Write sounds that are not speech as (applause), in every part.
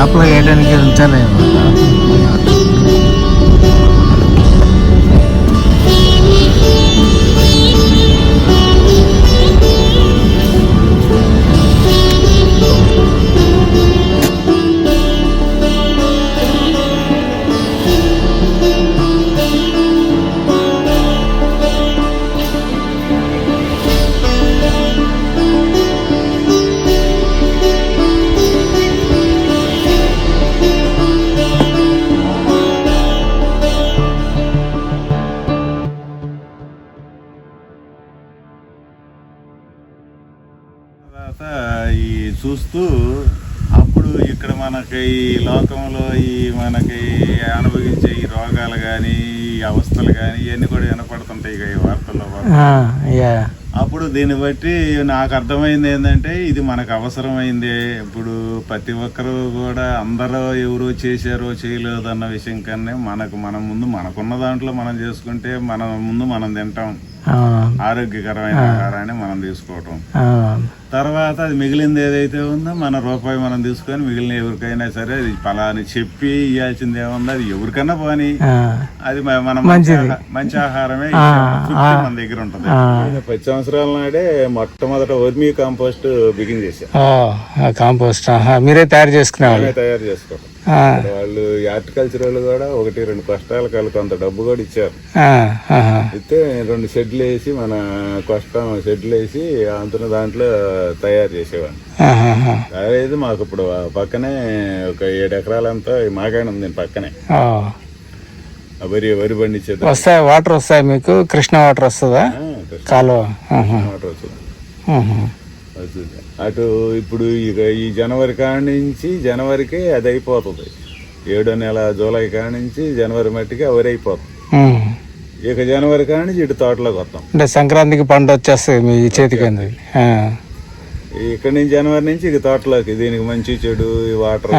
చేపలు వేయడానికి ఉంచాలి చూస్తూ అప్పుడు ఇక్కడ మనకి ఈ లోకంలో ఈ మనకి అనుభవించే ఈ రోగాలు కానీ ఈ అవస్థలు కానీ ఇవన్నీ కూడా వినపడుతుంటాయి ఇక ఈ వార్తల్లో అప్పుడు దీన్ని బట్టి నాకు అర్థమైంది ఏంటంటే ఇది మనకు అవసరమైంది. ఇప్పుడు ప్రతి ఒక్కరు కూడా అందరూ ఎవరు చేశారో చేయలేదు అన్న విషయం కన్నా మనకు మనం ముందు మనకున్న దాంట్లో మనం చేసుకుంటే మన ముందు మనం తింటాం. ఆరోగ్యకరమైన ఆహారాన్ని మనం తీసుకోవటం. తర్వాత అది మిగిలింది ఏదైతే ఉందో మన రూపాయి మనం తీసుకొని మిగిలిన ఎవరికైనా సరే అది పలాని చెప్పి ఇవ్వాల్సింది ఏముందో అది ఎవరికన్నా పోని. అది మనం మంచి ఆహా- మంచి ఆహారమే మన దగ్గర ఉంటుంది. పది సంవత్సరాల నాడే మొట్టమొదట వర్మీ కాంపోస్ట్ బిగిన్ చేశాను కాంపోస్ట్. మీరే తయారు మేమే తయారు చేసుకోవడం వాళ్ళు హార్టికల్చర్ వాళ్ళు కూడా ఒకటి రెండు కష్టాలు కలిసి కొంత డబ్బు కూడా ఇచ్చారు. అయితే రెండు షెడ్లు వేసి మన కష్టం షెడ్లు వేసి అంతున్న దాంట్లో తయారు చేసేవాడిని. అదేది మాకు ఇప్పుడు పక్కనే ఒక ఏడు ఎకరాలంతా మాగానే ఉంది పక్కనే. వరి వరి పండించేది. వస్తాయి? వాటర్ వస్తాయి మీకు? కృష్ణ వాటర్ వస్తుందా? కాలువ. వాటర్ వస్తుంది. అటు ఇప్పుడు ఇక ఈ జనవరి కాడ నుంచి జనవరికి అది అయిపోతుంది. ఏడో నెల జూలై కాడ నుంచి జనవరి మట్టికి ఆ వరి అయిపోతుంది. ఇక జనవరి కాడ నుంచి ఇటు తోటలోకి వస్తాం. అంటే సంక్రాంతికి పంట వచ్చేస్తుంది మీ చేతికి. ఇక్కడ నుంచి జనవరి నుంచి ఇక తోటలోకి. దీనికి మంచి చెడు ఈ వాటర్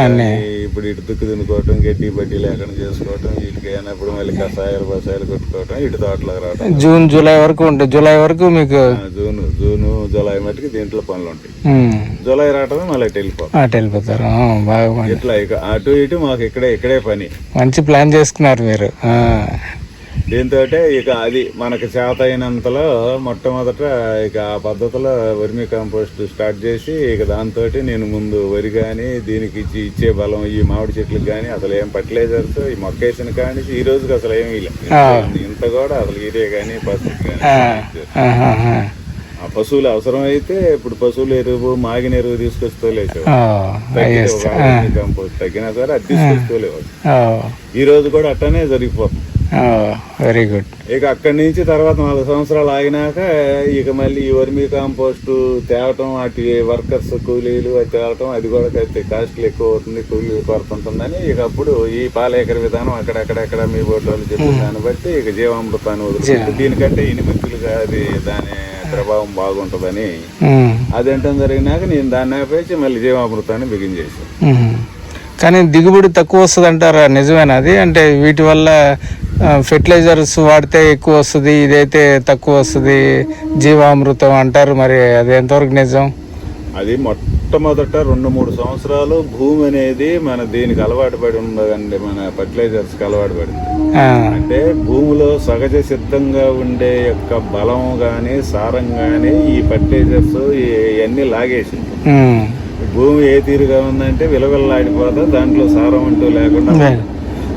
ఇప్పుడు ఇటు దుక్కు దున్నుకోవటం గడ్డి బడ్డీ లేకుండా చేసుకోవటం వీటికి అయినప్పుడు మళ్ళీ కషాయాలు బసాయాలు కొట్టుకోవటం ఇటు తోటలోకి రావటం. జూన్ జూలై వరకు ఉంటుంది జూలై వరకు మీకు జూన్ జూను జూలై మట్టికి దీంట్లో పనులు ఉంటాయి. జూలై రావటమే మళ్ళీ వెళ్ళిపోతాం. అటు వెళ్ళిపోతారు. బాగా. ఇట్లా ఇక అటు ఇటు మాకు ఇక్కడే ఇక్కడే పని. మంచి ప్లాన్ చేసుకున్నారు మీరు. దీంతో ఇక అది మనకు చేత అయినంతలో మొట్టమొదట ఇక ఆ పద్ధతిలో వర్మి కాంపోస్ట్ స్టార్ట్ చేసి ఇక దాంతో నేను ముందు వరి కానీ దీనికి ఇచ్చి ఇచ్చే బలం ఈ మామిడి చెట్లకు కానీ అసలు ఏం ఫర్టిలైజర్స్ ఈ మొక్క వేసిన కానీ ఈ రోజుకి అసలు ఏమీ ఇంత కూడా అసలు ఇదే కానీ పసుపు కానీ. ఆ. పశువులు అవసరం అయితే ఇప్పుడు పశువుల ఎరువు మాగిన ఎరువు తీసుకొస్తలేవు ఓ, కాంపోస్ట్ తగ్గినా సరే అది తీసుకొస్తలేవు ఓ, ఈ రోజు కూడా అట్టనే జరిగిపోతుంది. వెరీ గుడ్ ఇక అక్కడి నుంచి తర్వాత నాలుగు సంవత్సరాలు ఆగినాక ఇక మళ్ళీ ఈ వర్మీ కాంపోస్ట్ తేవటం వాటి వర్కర్స్ కూలీలు అది తేవటం అది కూడా కాస్త కాస్ట్లు ఎక్కువ అవుతుంది కూలీలు కొరత ఉంటుందని ఇక అప్పుడు ఈ పాలేకర విధానం అక్కడక్కడక్కడ మీ బోట్ వాళ్ళు చెప్పిన దాన్ని బట్టి ఇక జీవామృతాన్ని వదులుతుంది దీనికంటే ఇనిమిత్తులుగా అది దాని ప్రభావం బాగుంటుందని ఉమ్. అదేంటం జరిగినాక నేను దాన్ని ఆపేసి మళ్ళీ జీవామృతాన్ని చేశాను. ఉమ్. కానీ దిగుబడి తక్కువ వస్తుంది అంటారా నిజమేనా అది? అంటే వీటి వల్ల ఫెర్టిలైజర్స్ వాడితే ఎక్కువ వస్తుంది ఇదైతే తక్కువ వస్తుంది జీవామృతం అంటారు మరి అది ఎంతవరకు నిజం? అది మొట్టమొదట రెండు మూడు సంవత్సరాలు భూమి అనేది మన దీనికి అలవాటు పడి ఉండదండి మన ఫర్టిలైజర్స్కి అలవాటు పడింది. అంటే భూమిలో సహజ సిద్ధంగా ఉండే యొక్క బలం గాని సారం గాని ఈ ఫర్టిలైజర్స్ ఇవన్నీ లాగేసింది. భూమి ఏ తీరుగా ఉందంటే విలవిల్లాడిపోతా దాంట్లో సారం అంటూ లేకుండా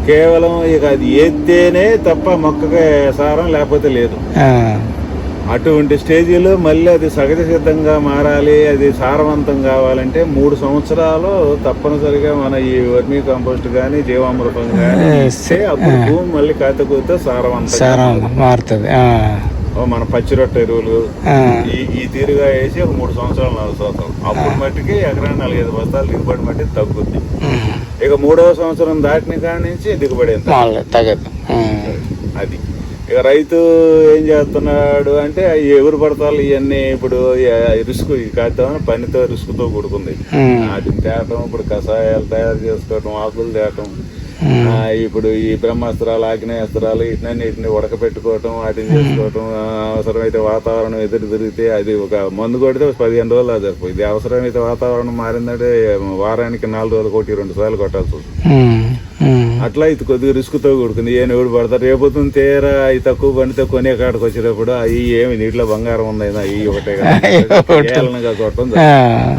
కేవలం ఇక అది ఏత్తేనే తప్ప మొక్కకి సారం లేకపోతే లేదు. అటువంటి స్టేజీలో మళ్ళీ అది సహజ సిద్ధంగా మారాలి అది సారవంతం కావాలంటే మూడు సంవత్సరాలు తప్పనిసరిగా మన ఈ వర్మీ కంపోస్ట్ కానీ జీవామృతం కానీ అప్పుడు భూమి మళ్ళీ కాతకూతే సారవంతంగా సారం మారుతుంది. మన పచ్చిరొట్ట ఎరువులు ఈ ఈ తీరుగా వేసి ఒక మూడు సంవత్సరాలు నాలుగు సంవత్సరాలు. అప్పుడు మట్టికి ఎకరా నాలుగైదు బస్తాలు దిగుబడి మట్టి తగ్గుద్ది. ఇక మూడవ సంవత్సరం దాటిన కాడి నుంచి దిగుబడి తగ్గదు. అది. ఇక రైతు ఏం చేస్తున్నాడు అంటే అవి ఎవరు పడతారు? ఇవన్నీ ఇప్పుడు రిస్క్ కాదు పనితో రిస్క్తో కూడుకుంది వాటిని తేటం ఇప్పుడు కషాయాలు తయారు చేసుకోవటం ఆకులు తేటం. ఇప్పుడు ఈ బ్రహ్మాస్త్రాలు ఆగ్నేయాస్త్రాలు వీటిని ఉడకపెట్టుకోవటం వాటిని చేసుకోవటం ఆ, అవసరమైతే వాతావరణం ఎదురు తిరిగితే అది ఒక మందు కొడితే పదిహేను రోజులు అది సరిపోయింది అవసరమైతే వాతావరణం మారిందంటే వారానికి నాలుగు రోజులు కొట్టి రెండు సార్లు కొట్టాల్సి వస్తుంది. ఉమ్. అట్లా ఇది కొద్దిగా రిస్క్తో కూడుకుంది. ఏం ఎవడు పడతారు రేపొద్దున తీరా అవి తక్కువ పండితే కొనే కాడికి వచ్చేటప్పుడు అవి ఏమి నీటిలో బంగారం ఉందైనా అవి ఒకటే (laughs) కొట్టడం జరుగుతుంది.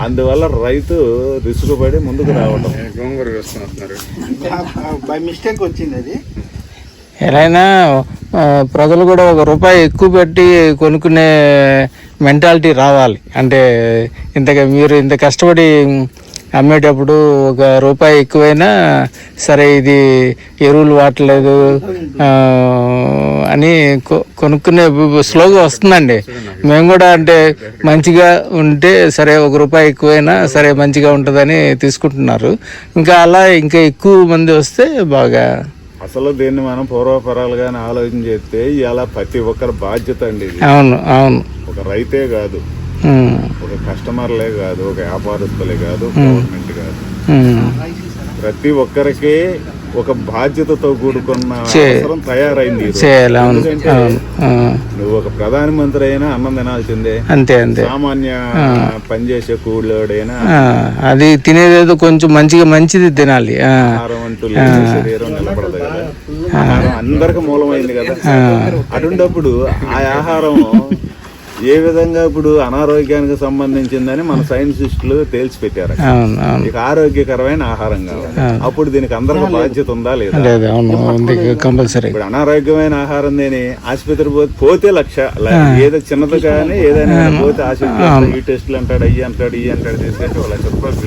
అందువల్ల రైతు రిస్క్ పడి ముందుకు రావటం. బై మిస్టేక్ వచ్చింది అది. ఎలా అయినా ఆ, ప్రజలు కూడా ఒక రూపాయి ఎక్కువ పెట్టి కొనుక్కునే మెంటాలిటీ రావాలి. అంటే ఇంతగా మీరు ఇంత కష్టపడి అమ్మేటప్పుడు ఒక రూపాయి ఎక్కువైనా సరే ఇది ఎరువులు వాడలేదు అని కొనుక్కునే స్లోగా వస్తుందండి. మేము కూడా అంటే మంచిగా ఉంటే సరే ఒక రూపాయి ఎక్కువైనా సరే మంచిగా ఉంటుందని తీసుకుంటున్నారు. ఇంకా అలా ఇంకా ఎక్కువ మంది వస్తే బాగా అసలు దీన్ని మనం పూర్వపరాలుగానే ఆలోచన చేస్తే ఇలా ప్రతి ఒక్కరి బాధ్యత అండి అవును అవును. ఒక రైతే కాదు. ఒక కస్టమర్లే కాదు ఒక వ్యాపారస్తులే కాదు గవర్నమెంట్ కాదు. ఉమ్, ప్రతి ఒక్కరికి ఒక బాధ్యతతో కూడుకున్న అవసరం తయారైంది నువ్వు ఒక ప్రధానమంత్రి అయినా అన్నం తినాల్సిందే. అంతే అంతే. సామాన్య పనిచేసే కూలోడైనా అది తినేదేదో కొంచెం మంచిగా మంచిది తినాలి. శరీరం నిలబడదు కదా. అందరికి మూలమైంది కదా. అటుండప్పుడు ఆ ఆహారం ఏ విధంగా ఇప్పుడు అనారోగ్యానికి సంబంధించిందని మన సైంటిస్టులు తేల్చి పెట్టారు ఇక ఆరోగ్యకరమైన ఆహారం కావాలి. అప్పుడు దీనికి అందరికి బాధ్యత ఉందా లేదా? కంపల్సరీ. ఇప్పుడు అనారోగ్యమైన ఆహారం తిని ఆసుపత్రి పోతే పోతే లక్ష. ల- ఏదో చిన్నది కానీ ఏదైనా పోతే ఆసుపత్రి ఈ టెస్టులు అంటాడు అయ్యి అంటాడు ఇవి అంటాడు తీసుకెళ్ళి ఒక లక్ష రూపాయలు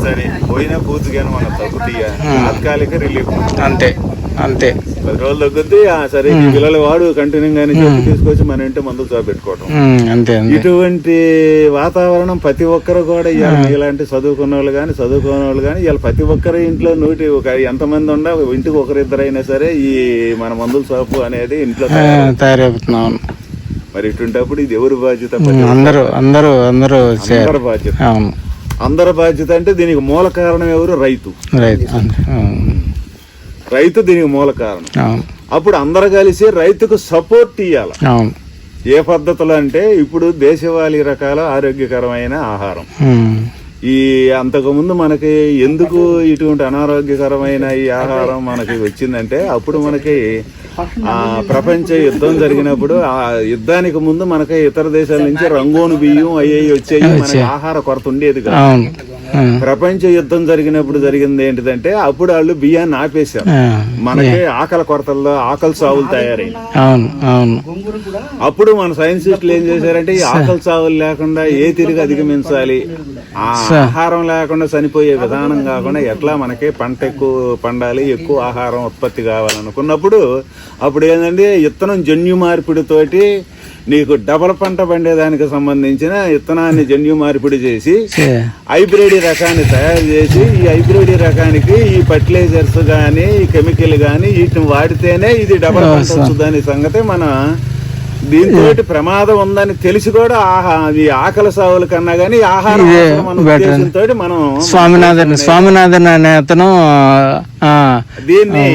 సరే పోయినా పూర్తిగానే మన తగ్గుతీయ తాత్కాలిక రిలీఫ్. అంతే. అంతే. పది రోజులు తగ్గుద్ది ఆ సరే ఈ పిల్లల వాడు కంటిన్యూ గానీ చెప్పి తీసుకొచ్చి మన ఇంటి మందులు చూపెట్టుకోవటం అంతే ఇటువంటి వాతావరణం ప్రతి ఒక్కరు కూడా ఇలాంటి చదువుకున్న వాళ్ళు కానీ చదువుకున్న వాళ్ళు కానీ ఇవాళ ప్రతి ఒక్కరి ఇంట్లో నూటి ఒక ఎంతమంది ఉండ ఇంటికి ఒకరిద్దరైనా సరే ఈ మన మందుల షాపు అనేది ఇంట్లో ఆ, తయారు. తయారైపోతున్నాం అవును మరి ఇటుంటప్పుడు ఇది ఎవరి బాధ్యత? అందరూ అందరూ అందరూ అందరి బాధ్యత. అందరి బాధ్యత అంటే దీనికి మూల కారణం ఎవరు? రైతు. అవును, రైతు దీనికి మూల కారణం. అప్పుడు అందరు కలిసి రైతుకు సపోర్ట్ ఇవ్వాలి ఏ పద్ధతులు అంటే ఇప్పుడు దేశవాళీ రకాల ఆరోగ్యకరమైన ఆహారం. ఈ అంతకుముందు మనకి ఎందుకు ఇటువంటి అనారోగ్యకరమైన ఈ ఆహారం మనకి వచ్చిందంటే అప్పుడు మనకి ఆ ప్రపంచ యుద్ధం జరిగినప్పుడు ఆ యుద్ధానికి ముందు మనకి ఇతర దేశాల నుంచి రంగోను బియ్యం అయ్యి వచ్చేవి మనకి ఆహార కొరత ఉండేది కాదు. ప్రపంచ యుద్ధం జరిగినప్పుడు జరిగింది ఏంటిదంటే అప్పుడు వాళ్ళు బియ్యాన్ని ఆపేశారు. మనకి ఆకలి కొరతల్లో ఆకలి సావులు తయారైంది అవును అప్పుడు మన సైన్సిస్టులు ఏం చేశారంటే ఈ ఆకలి సావులు లేకుండా ఏ తిరిగి అధిగమించాలి? ఆహారం లేకుండా చనిపోయే విధానం కాకుండా ఎట్లా మనకి పంట ఎక్కువ పండాలి ఎక్కువ ఆహారం ఉత్పత్తి కావాలనుకున్నప్పుడు అప్పుడు ఏంటంటే ఇత్తనం జన్యు మార్పిడితోటి నీకు డబల్ పంట పండేదానికి సంబంధించిన ఇత్తనాన్ని జన్యు మార్పిడి చేసి హైబ్రిడ్ రకాన్ని తయారు చేసి ఈ హైబ్రిడ్ రకానికి ఈ ఫర్టిలైజర్స్ కానీ ఈ కెమికల్ కానీ వీటిని వాడితేనే ఇది డబల్ పంట వస్తుందనే సంగతి మన దీంతో ప్రమాదం ఉందని తెలిసి కూడా ఆహా ఈ ఆకలి సావుల కన్నా గానీ ఆహారం మనం స్వామినాథన్ స్వామినాథన్ అనే అతను దీన్ని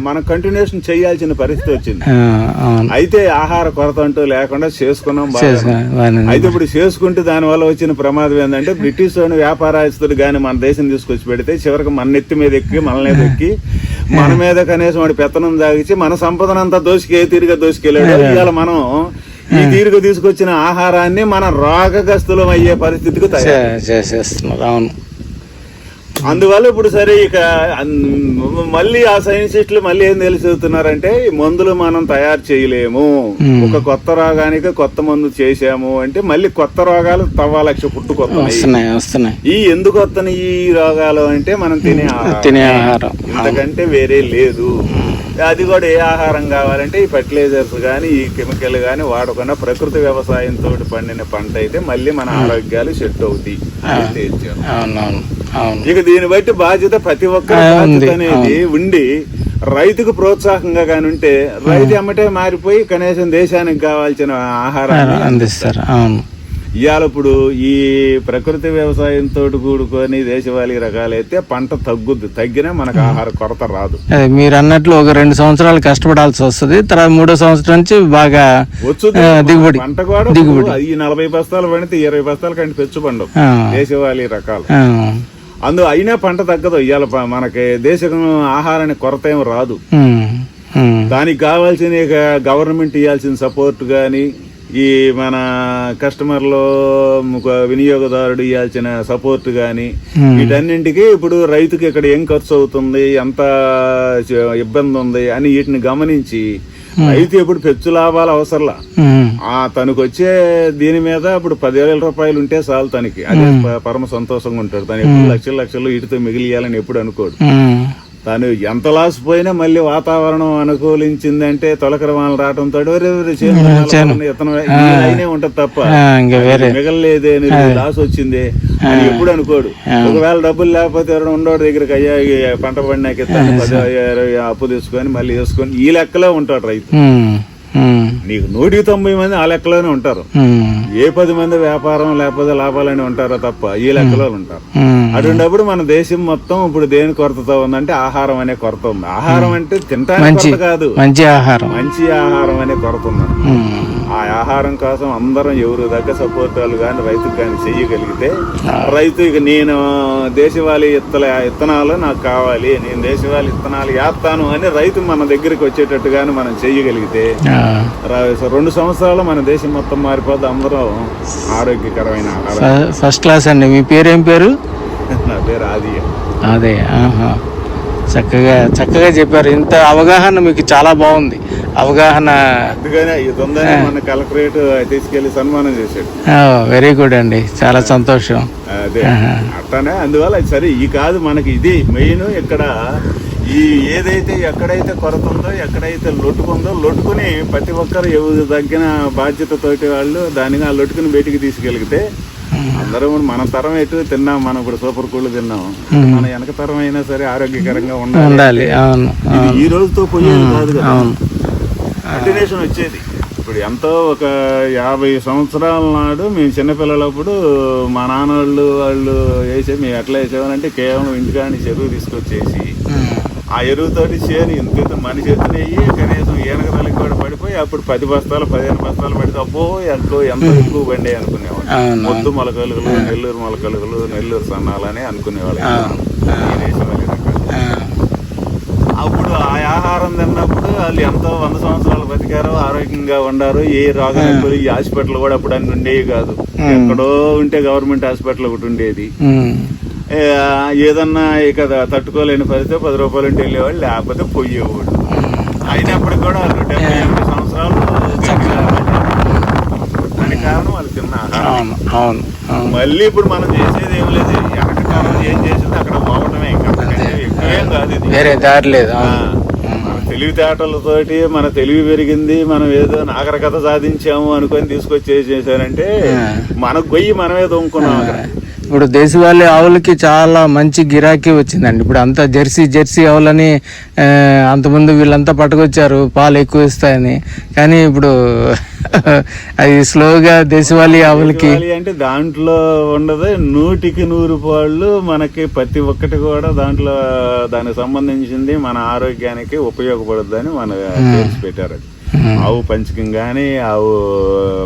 మనం కంటిన్యూషన్ చేయాల్సిన పరిస్థితి వచ్చింది. అయితే ఆహార కొరత అంటూ లేకుండా చేసుకున్నాం అయితే ఇప్పుడు చేసుకుంటే దాని వల్ల వచ్చిన ప్రమాదం ఏంటంటే బ్రిటిష్ వాడిని వ్యాపారస్తుడు గాని మన దేశం తీసుకొచ్చి పెడితే చివరికి మన నెత్తి మీద ఎక్కి మనల్ని ఎక్కి మన మీద కనీసం వాడి పెత్తనం దాగిచి మన సంపదనంతా దోసుకు ఏ తీరుగా దోసుకెళ్ళాడు. ఇవాళ మనం ఈ తీరుగా తీసుకొచ్చిన ఆహారాన్ని మన రోగగ్రస్తులం అయ్యే పరిస్థితికి తయారు చేసేస్తున్నారు అవును. అందువల్ల ఇప్పుడు సరే ఇక మళ్ళీ ఆ సైన్సిస్టులు మళ్ళీ ఏం తెలిసి చెబుతున్నారంటే ఈ మందులు మనం తయారు చేయలేము. ఒక కొత్త రోగానికి కొత్త మందు చేసాము అంటే మళ్ళీ కొత్త రోగాలు తవ్వ లక్ష పుట్టుకొస్తున్నాయి వస్తున్నాయి వస్తున్నాయి. ఈ ఎందుకు వస్తున్నాయి ఈ రోగాలు అంటే మనం తినే ఆహారం తినే ఆహారం. ఇంతకంటే వేరే లేదు. అది కూడా ఏ ఆహారం కావాలంటే ఈ ఫర్టిలైజర్స్ కానీ ఈ కెమికల్ కానీ వాడకుండా ప్రకృతి వ్యవసాయంతో పండిన పంట అయితే మళ్ళీ మన ఆరోగ్యాలు సెట్ అవుతాయి. అవును. ఇక దీన్ని బట్టి బాధ్యత ప్రతి బాధ్యత ఉంది, అనేది ఉండి రైతుకు ప్రోత్సాహంగా కాని ఉంటే రైతు ఎమ్మటే మారిపోయి కనీసం దేశానికి కావాల్సిన ఆహారాన్ని అందిస్తారు. అవును. ఇవాళ ఇప్పుడు ఈ ప్రకృతి వ్యవసాయంతో కూడుకొని దేశవాళీ రకాలైతే పంట తగ్గుద్ది. తగ్గినా మనకు ఆహార కొరత రాదు. మీరు అన్నట్లు ఒక రెండు సంవత్సరాలు కష్టపడాల్సి వస్తుంది తర్వాత మూడో సంవత్సరం నుంచి బాగా దిగుబడి పంట కూడా ఇప్పుడు ఈ నలభై బస్తాలు పండితే ఇరవై బస్తాల కంటే పెచ్చు పండు దేశవాళీ రకాలు. అందు అయినా పంట తగ్గదు. ఇవాళ మనకి దేశం ఆహారానికి కొరత ఏమి రాదు. దానికి కావాల్సిన గవర్నమెంట్ ఇవ్వాల్సిన సపోర్ట్ కానీ ఈ మన కస్టమర్లు ఒక వినియోగదారుడు ఇవ్వాల్సిన సపోర్ట్ కానీ వీటన్నింటికి ఇప్పుడు రైతుకి ఇక్కడ ఏం ఖర్చు అవుతుంది ఎంత ఇబ్బంది ఉంది అని వీటిని గమనించి రైతు ఇప్పుడు పెచ్చు లాభాలు అవసరంలా. ఆ తనకు వచ్చే దీని మీద ఇప్పుడు పదివేల రూపాయలు ఉంటే చాలు తనకి. అదే పరమ సంతోషంగా ఉంటాడు. తను ఎప్పుడు లక్షలు లక్షలు ఇటుతో మిగిలియాలని ఎప్పుడు అనుకోడు. తను ఎంత లాస్ పోయినా మళ్ళీ వాతావరణం అనుకూలించిందంటే తొలకర వానలు రావడంతో ఇతను అయినే ఉంటది తప్ప. మిగలలేదే లాస్ వచ్చింది అని ఎప్పుడు అనుకోడు. ఒకవేళ డబ్బులు లేకపోతే ఎవరైనా ఉండోడు దగ్గరికి అయ్యా పంట పడినాక ఇస్తాను అప్పు తీసుకొని మళ్ళీ వేసుకొని ఈ లెక్కలో ఉంటాడు రైతు. నీకు నూటికి తొంభై మంది ఆ లెక్కలోనే ఉంటారు. ఏ పది మంది వ్యాపారం లేకపోతే లాభాలని ఉంటారో తప్ప ఈ లెక్కలో ఉంటారు. అటువంటిప్పుడు మన దేశం మొత్తం ఇప్పుడు దేని కొరతతో ఉందంటే ఆహారం అనే కొరత ఉంది. ఆహారం అంటే తింటానికి కాదు. మంచి ఆహారం. మంచి ఆహారం అనే కొరత ఉంది. ఆ ఆహారం కోసం అందరం ఎవరు దగ్గర సపోర్టాలు కానీ రైతుకు కానీ చెయ్యగలిగితే రైతు ఇక నేను దేశవాళీ ఇత్తల ఇత్తనాలు నాకు కావాలి నేను దేశవాళీ ఇత్తనాలు వేస్తాను అని రైతు మన దగ్గరికి వచ్చేటట్టుగానే మనం చెయ్యగలిగితే రెండు సంవత్సరాలు మన దేశం మొత్తం మారిపోతే అందరం ఆరోగ్యకరమైన ఆహారం. ఫస్ట్ క్లాస్ అండి. మీ పేరేం పేరు? నా పేరు ఆది అదే ఆహా. చక్కగా చక్కగా చెప్పారు. ఇంత అవగాహన మీకు చాలా బాగుంది. అవగాహన కలెక్టరేట్ తీసుకెళ్ళి సన్మానం చేశాడు. వెరీ గుడ్ అండి. చాలా సంతోషం. అదే. అట్లానే అందువల్ల సరే ఈ కాదు మనకి ఇది మెయిన్ ఇక్కడ ఈ ఏదైతే ఎక్కడైతే కొరత ఉందో ఎక్కడైతే లొట్టుకుందో లొట్టుకుని ప్రతి ఒక్కరు ఎవరు తగ్గిన బాధ్యతతోటి వాళ్ళు దానిగా ఆ లొట్టుకుని బయటికి తీసుకెళ్గితే అందరం మన తరం ఎటు తిన్నాం మనం ఇప్పుడు సూపర్ కూల్ తిన్నాం. మన వెనక తరం అయినా సరే ఆరోగ్యకరంగా ఉండాలి. ఈ రోజుతో పోయేది కాదు కదా. కంటిన్యూషన్ వచ్చేది. ఇప్పుడు ఎంతో ఒక యాభై సంవత్సరాల నాడు మేము చిన్నపిల్లలప్పుడు మా నాన్న వాళ్ళు వాళ్ళు వేసే మేము ఎట్లా వేసేవారంటే కేవలం ఇంటికాని చెరువు తీసుకొచ్చేసి ఆ. ఎరువుతోటి చేను ఇంత ఎత్తున వెయ్యి కనీసం ఏనక తలకి కూడా పడిపోయి అప్పుడు పది బస్తాలు పదిహేను బస్తాలు పడితే అబ్బో ఎంతో ఎంత ఎక్కువ బండి అనుకునేవాడు అవును మొద్దు మొలకలుగులు నెల్లూరు మొలకలుగులు నెల్లూరు సన్నాలని అనుకునేవాళ్ళు. అప్పుడు ఆ ఆహారం తిన్నప్పుడు వాళ్ళు ఎంతో వంద సంవత్సరాలు బతికారు ఆరోగ్యంగా ఉండారు ఏ రోగాలు ఈ హాస్పిటల్ కూడా అప్పుడు అన్ని ఉండేవి కాదు. ఎక్కడో ఉంటే గవర్నమెంట్ హాస్పిటల్ ఒకటి ఉండేది. ఏదన్నా ఇక తట్టుకోలేని పరిస్థితి పది రూపాయలు ఉంటే వెళ్ళేవాళ్ళు లేకపోతే పోయేవాడు అయినప్పటికీ కూడా వాళ్ళు డెబ్బై సంవత్సరాలు గట్టిగా దానికి కారణం వాళ్ళు తిన్న ఆహారం. అవును మళ్ళీ ఇప్పుడు మనం చేసేది ఏం లేదు. వెనక కాలం ఏం చేసింది అక్కడ పోవటమే ఇంకా వేరే దారి లేదు తెలివితేటలతోటి మన తెలివి పెరిగింది మనం ఏదో నాగరికత సాధించాము అనుకొని తీసుకొచ్చి చేశారంటే మనకు గొయ్యి మనమే అక్కడ. ఇప్పుడు దేశవాళీ ఆవులకి చాలా మంచి గిరాకీ వచ్చిందండి. ఇప్పుడు అంతా జెర్సీ జెర్సీ ఆవులని అంతకుముందు వీళ్ళంతా పట్టుకొచ్చారు పాలు ఎక్కువ ఇస్తాయని. కానీ ఇప్పుడు (laughs) అది స్లోగా దేశవాళీ ఆవులకి అంటే దాంట్లో ఉండదు. నూటికి నూరు పాళ్ళు మనకి ప్రతి ఒక్కటి కూడా దాంట్లో దానికి సంబంధించింది మన ఆరోగ్యానికి ఉపయోగపడుద్దని మన పెట్టారు ఆవు పంచకం గాని ఆవు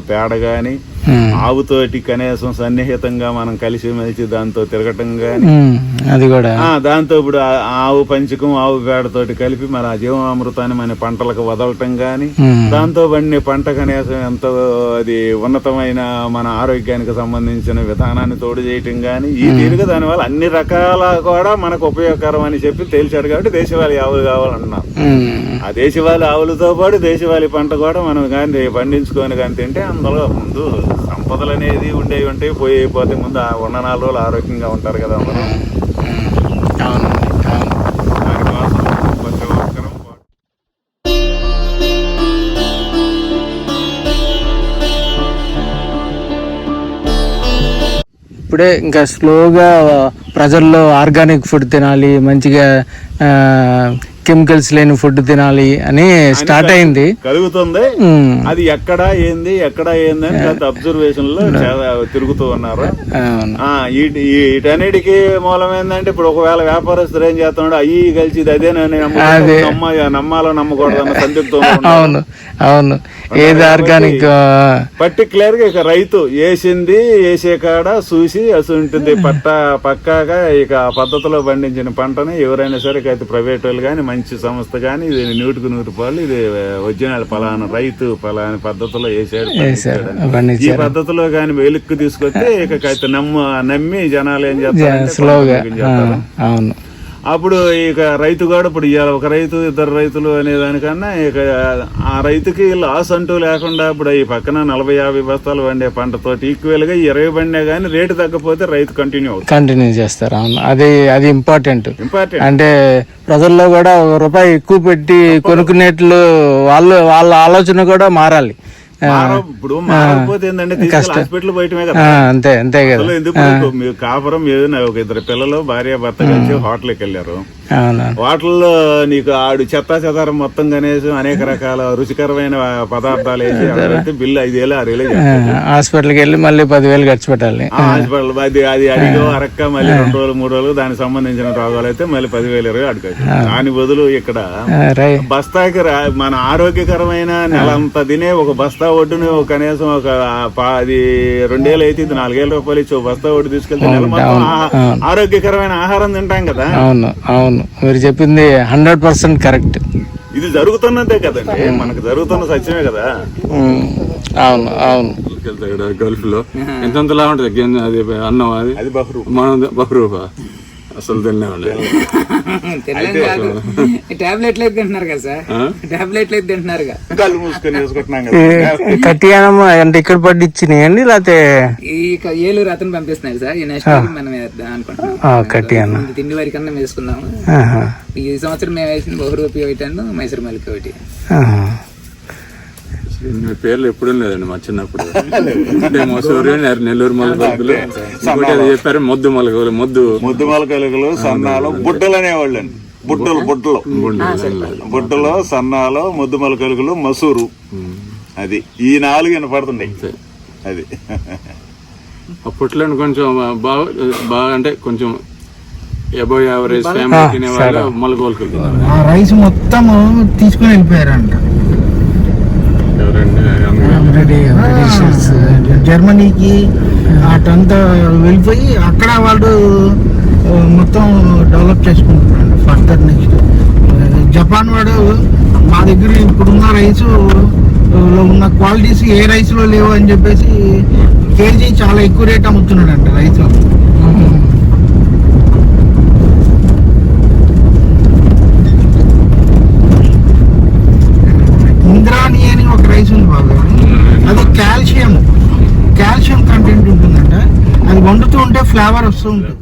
పేడ గాని ఉమ్, ఆవుతోటి కనీసం సన్నిహితంగా మనం కలిసి మెలిసి దాంతో తిరగటం గాని. ఉమ్, అది కూడా. దాంతో ఇప్పుడు ఆవు పంచకం ఆవు పేడతోటి కలిపి మన జీవామృతాన్ని మన పంటలకు వదలటం గాని ఉమ్, దాంతో పండిన పంట కనీసం ఎంతో అది ఉన్నతమైన మన ఆరోగ్యానికి సంబంధించిన విధానాన్ని తోడు చేయటం గాని ఈ తీరుగా దానివల్ల అన్ని రకాల కూడా మనకు ఉపయోగకరం అని చెప్పి తేల్చాడు కాబట్టి దేశవాళీ ఆవులు కావాలన్నారు ఉమ్, ఆ దేశవాళీ ఆవులతో పాటు దేశవాళీ పంట కూడా మనం కానీ పండించుకొని కానీ తింటే అందులో ముందు సంపదలు అనేది ఉండేవి ఉంటాయి పోయి పోతే ముందు ఆ ఉన్న నాలుగు రోజులు ఆరోగ్యంగా ఉంటారు కదా మనం. ఇప్పుడే ఇంకా స్లోగా ప్రజల్లో ఆర్గానిక్ ఫుడ్ తినాలి మంచిగా కెమికల్స్ లేని ఫుడ్ తినాలి అని స్టార్ట్ అయింది. కలుగుతుంది. అది ఎక్కడ ఏంది ఎక్కడ ఏంది అని అబ్జర్వేషన్లో తిరుగుతూ ఉన్నారు. వీటన్నిటికీ మూలం ఏంటంటే ఇప్పుడు ఒకవేళ వ్యాపారస్తులు ఏం చేస్తున్నాడు అయ్యి కలిసి నమ్మ నమ్మాలో నమ్మకూడదు అన్న ఉన్నారు. (laughs) అవును అవును. ఏది ఆర్గానిక్ పర్టికులర్గా ఇక రైతు వేసింది వేసే కాడ చూసి అసుంటుంది పట్ట పక్కాగా ఇక పద్ధతిలో పండించిన పంటని ఎవరైనా సరే అది ప్రైవేట్ వాళ్ళు కానీ మంచి సంస్థ కానీ ఇది నూటికి నూరు రూపాయలు ఇది ఒరిజినల్ పలానా రైతు పలానా పద్ధతిలో వేసాడు. ఈ పద్ధతిలో కానీ వెలుక్కు తీసుకొస్తే ఇక నమ్మ నమ్మి జనాలు ఏం చేస్తారు అవును. అప్పుడు ఇక రైతు కూడా ఇప్పుడు ఇవాళ ఒక రైతు ఇద్దరు రైతులు అనే దానికన్నా ఇక ఆ రైతుకి లాస్ అంటూ లేకుండా ఇప్పుడు ఈ పక్కన నలభై యాభై బస్తాలు పండే పంటతోటి ఈక్వల్గా ఈ ఇరవై పండే కానీ రేటు తగ్గపోతే రైతు కంటిన్యూ అవుతుంది. కంటిన్యూ చేస్తారు అవును. అది అది ఇంపార్టెంట్ ఇంపార్టెంట్ అంటే ప్రజల్లో కూడా ఒక రూపాయి ఎక్కువ పెట్టి కొనుక్కునేట్లు వాళ్ళు వాళ్ళ ఆలోచన కూడా మారాలి. ఇప్పుడు మారకపోతే ఏంటంటే హాస్పిటల్ పోయటమే కదా. అంతే అంతే కదా. ఎందుకు కాపురం ఏదైనా ఒక ఇద్దరు పిల్లలు భార్య భర్త కలిసి హోటల్కి వెళ్ళారు. వాటిల్లో నీకు ఆడు చెత్త చెదారం మొత్తం కనీసం అనేక రకాల రుచికరమైన పదార్థాలు వేసి బిల్లు ఐదేళ్ళు ఆరేళ్ళు చేస్తారు. హాస్పిటల్కి వెళ్ళి మళ్ళీ పదివేలు ఖర్చు పెట్టాలి. హాస్పిటల్ అది అది అడిగో అరక్క మళ్ళీ రెండు రోజులు మూడు రోజులు దానికి సంబంధించిన రోగాలు అయితే మళ్ళీ పదివేలు ఇరవై అడగచ్చు దాని బదులు ఇక్కడ బస్తాకి రా- మన ఆరోగ్యకరమైన నెలంతా తినే ఒక బస్తా ఒడ్డుని కనీసం ఒక అది రెండేళ్ళు అయితే ఇది నాలుగేల రూపాయలు ఇచ్చి ఒక బస్తా ఒడ్డు తీసుకెళ్తే నెల ఆరోగ్యకరమైన ఆహారం తింటాం కదా. అవును అవును. మీరు చెప్పింది హండ్రెడ్ పర్సెంట్ కరెక్ట్. ఇది జరుగుతున్నదే కదండి. మనకు జరుగుతున్న సత్యమే కదా. అవును అవును. గల్ఫ్లో ఎంతలా ఉంటది అది అన్నం అది? అది బహ్రు మనం బహ్రూపా. అసలు తిన్నామండి టాబ్లెట్లు (laughs) అయితే తింటున్నారు కదా సార్? టాబ్లెట్లు అయితే తింటున్నారు కళ్ళు మూసుకొని వేసుకుంటున్నాం కదా. కట్టియానం అంటే ఇక్కడ పట్టించినాయండి లేకపోతే ఈ ఏలూరు అతను పంపిస్తున్నారు సార్. ఈ నెక్స్ట్ మనం వేద్దాం అనుకుంటున్నాం. కట్టియానం తిండి వరకు అన్నా వేసుకుందాము. ఈ సంవత్సరం మేము వేసింది బహురూపి ఒకటి మైసూర్ మల్కి ఒకటి. ఇన్ని పేర్లు ఎప్పుడూ లేదండి మా చిన్నప్పుడు. (laughs) అంటే మసూరు నె- నెల్లూరు మలగలు ఇంకోటి అది చెప్పారు మొద్దు మలగలు మొద్దు. ముద్దు మొలకలుగులు సన్నాలు బుట్టలు అనేవాళ్ళండి. బుట్టలు బుట్టలు. బుట్టలు. సన్నాలు ముద్దు మొలకలుగులు మసూరు. అది ఈ నాలుగు వినపడుతున్నాయి అది. అప్పట్లో కొంచెం బాగా బాగా అంటే కొంచెం ఎబో యావరేజ్ ఫ్యామిలీ తినేవాళ్ళు మొలగోలుకలు రైస్ మొత్తం తీసుకుని వెళ్ళిపోయారంట. రెడీ జర్మనీకి అటంతా వెళ్ళిపోయి అక్కడ వాళ్ళు మొత్తం డెవలప్ చేసుకుంటున్నాడు ఫర్దర్ నెక్స్ట్ జపాన్ వాడు మా దగ్గర ఇప్పుడున్న రైసు లో ఉన్న క్వాలిటీస్ ఏ రైస్లో లేవు అని చెప్పేసి కేజీ చాలా ఎక్కువ రేట్ అమ్ముతున్నాడు అంట రైతు ఇంద్రాణి అని ఒక రైస్ ఉంది బాబు అది కాల్షియం కాల్షియం కంటెంట్ ఉంటుందంట అది వండుతూ ఉంటే ఫ్లేవర్ వస్తూ ఉంటుంది.